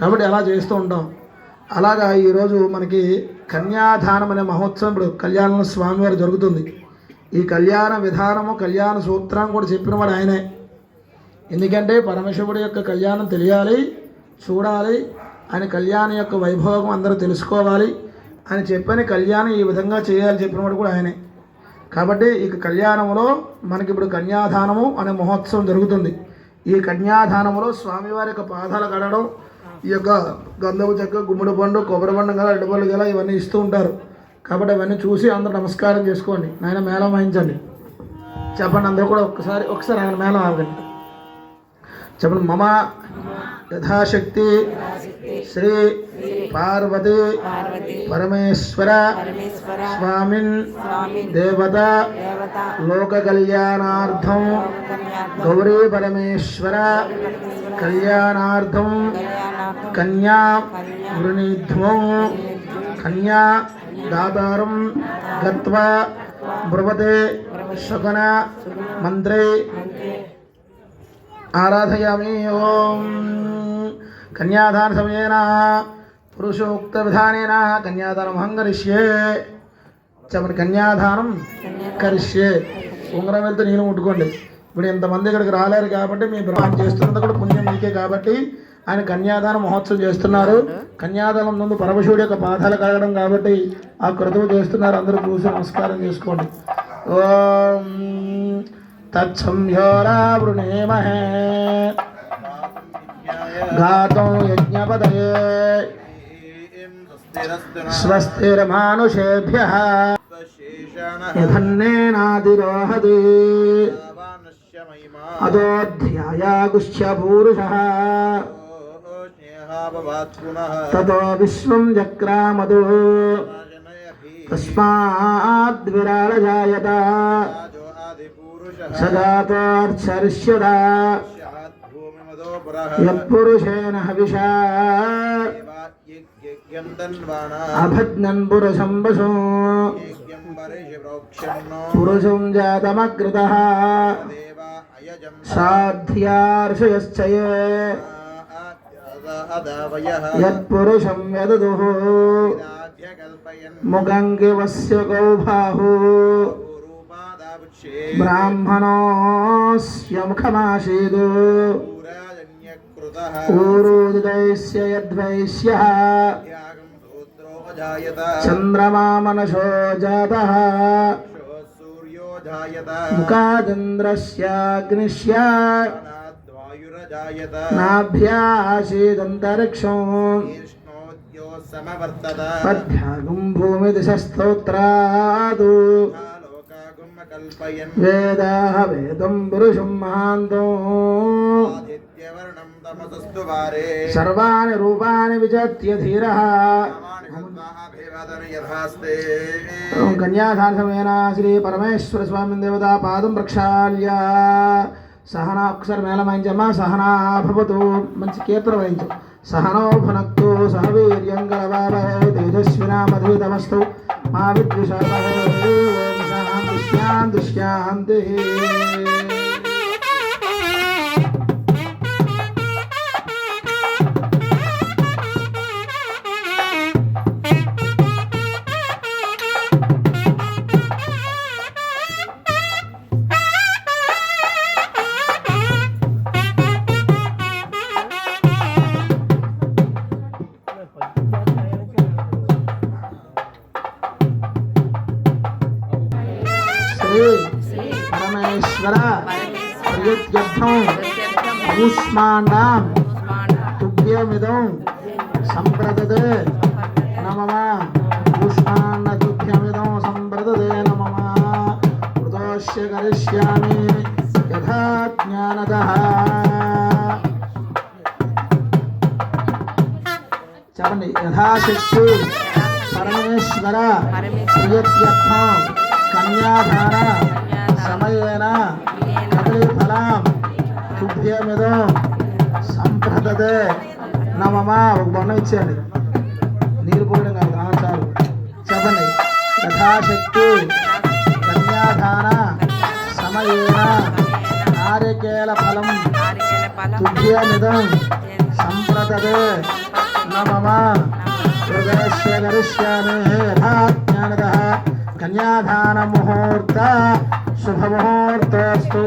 కాబట్టి అలా చేస్తూ ఉంటాం. అలాగా ఈరోజు మనకి కన్యాదానం అనే మహోత్సవం ఇప్పుడు కళ్యాణ స్వామివారు జరుగుతుంది. ఈ కళ్యాణ విధానము కళ్యాణ సూత్రం కూడా చెప్పినవాడు ఆయనే. ఎందుకంటే పరమశివుడి యొక్క కళ్యాణం తెలియాలి చూడాలి ఆయన కళ్యాణం యొక్క వైభోగం అందరూ తెలుసుకోవాలి. అని చెప్పని కళ్యాణం ఈ విధంగా చేయాలి చెప్పినవాడు కూడా ఆయనే. కాబట్టి ఈ కళ్యాణంలో మనకి ఇప్పుడు కన్యాదానము అనే మహోత్సవం జరుగుతుంది. ఈ కన్యాదానములో స్వామివారి యొక్క పాదాలు కడడం ఈ యొక్క గంధపు చెక్క గుమ్మడి పండు కొబ్బరి పండు గల అడ్డుపళ్ళు గల ఇవన్నీ ఇస్తూ ఉంటారు. కాబట్టి అవన్నీ చూసి అందరూ నమస్కారం చేసుకోండి. నాయన మేళం వాయించండి. చెప్పండి అందరూ కూడా ఒక్కసారి ఒకసారి ఆయన మేళం ఆగండి. చెప్పండి మమ యథాశక్తి శ్రీ పార్వతి పరమేశ్వర స్వామిన్ దేవత లోక కళ్యాణార్థం గౌరీ పరమేశ్వర కళ్యాణార్థం కన్యా వృణీధ్వం కన్యా దాతారం గత్వా బ్రువతే శకున మంత్రే. ఆరాధయామి ఓం. కన్యాదాన సమయేన పురుషోక్త విధానేన కన్యాదానం హంగరిష్యే చెప్పండి కన్యాదానం కరిష్యే. ఉంగరం వెళ్తే నీళ్ళు ముట్టుకోండి. ఇప్పుడు ఇంతమంది ఇక్కడికి రాలేరు కాబట్టి మీ బ్రహ్మ చేస్తున్నది కూడా పుణ్యం మీకే కాబట్టి ఆయన కన్యాదాన మహోత్సవం చేస్తున్నారు. కన్యాదానం ముందు పరమశివుడి యొక్క పాదాలు కలగడం కాబట్టి ఆ కృతువు చేస్తున్నారు. అందరూ చూసి నమస్కారం చేసుకోండి. ఓం తత్సంయోరావృణేమహే ఘాతం యజ్ఞపదయే. स्वस्तिरमानुषेभ्यः। यधन्नेनादिरोहति अदोऽध्यायागुश्चपूरुषः ततो विश्वं जक्रामदो। तस्माद्विरालजायत। सदातोऽर्चरिष्यदा। यत्पुरुषेण हविषा। అభజ్ఞన్ పురుషం వశో పురుషం జాతమకృత. సాధ్యార్షయశ్చయే. యత్పురుషం యదదు. ముగంగివస్య గౌబాహు బ్రాహ్మణోస్య ముఖమాసీదు ఊరుదయస్య యద్వైశ్యः చంద్రమా మనసో జాతः ముఖాదింద్రస్యాగ్నిష్య నాభ్యాసీదంతరిక్షం పద్భ్యాగం భూమిదిశస్తోత్రాదు మహాంతో. సర్వాణి రూపాణి విచత్య ధీరः. కన్యాదానసమేన శ్రీ పరమేశ్వర స్వామి దేవత పాదం ప్రక్షాళ్య సహనా ఒకసారి మేళమాయించమ్మా సహనా భవతు. మంచి కీర్తన వహించు సహనో భునక్తు సహ వీర్యం గలవావహే తేజస్వినామధీతమస్తు మా ఓం Dışkan dışkan değil. శాంతి శ్రీ పరమేశ్వర ప్రయుత్యర్థం ఊష్మాండాం తుభ్యమిదం సంప్రదదే నమమ ఊష్మాండ తుభ్యమిదం సంప్రదదే నమమ కృతోష్య కరిష్యామి యథా జ్ఞానదః చెప్పండి యథాశక్తి పరమేశ్వర ప్రియత్యర్థం కన్యాధార సమయేన కదలీఫలాం. తుభ్యమిదం సంప్రదతే నమమా. ఒక బొన్న ఇచ్చేయండి. నీరు పోయడం కాదు చాలు. చెప్పండి. యథాశక్తి కన్యాధార సమయేన నారికేల ఫలం. తుభ్యమిదం సంప్రదతే మమ హృదయస్య కరిష్యామి కన్యాదాన ముహూర్త శుభముహూర్తస్తు.